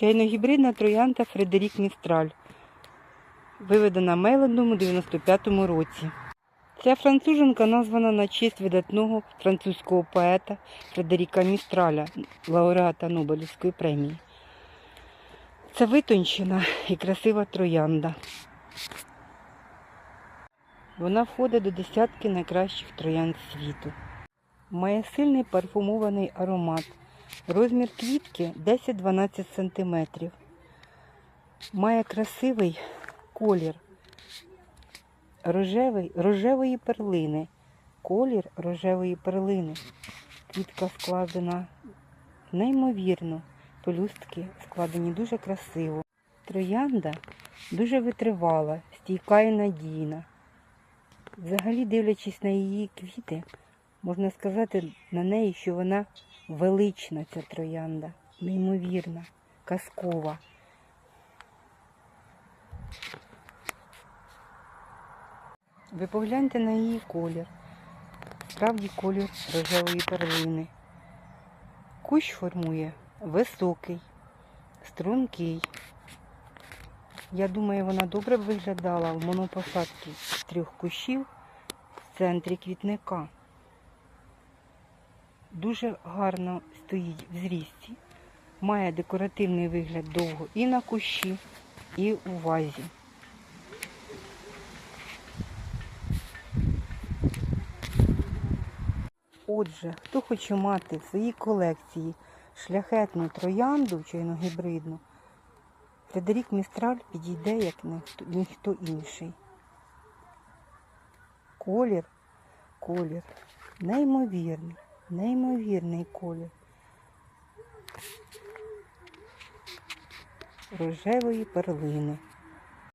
Чайно-гібридна троянда Фредерік Містраль. Виведена Мелендом у 95-му році. Ця француженка названа на честь видатного французького поета Фредеріка Містраля, лауреата Нобелівської премії. Це витончена і красива троянда. Вона входить до десятки найкращих троянд світу. Має сильний парфумований аромат. Розмір квітки 10-12 см. Має красивий колір рожевий, рожевої перлини. Колір рожевої перлини. Квітка складена неймовірно. Пелюстки складені дуже красиво. Троянда дуже витривала, стійка і надійна. Взагалі, дивлячись на її квіти, можна сказати на неї, що вона велична, ця троянда, неймовірна, казкова. Ви погляньте на її колір. Справді колір рожевої перлини. Кущ формує високий, стрункий. Я думаю, вона добре виглядала в монопосадці трьох кущів в центрі квітника. Дуже гарно стоїть в зрісті. Має декоративний вигляд довго і на кущі, і у вазі. Отже, хто хоче мати в своїй колекції шляхетну троянду чайно-гібридну, Фредерік Містраль підійде як ніхто, ніхто інший. Колір, колір, неймовірний, неймовірний колір. Рожевої перлини.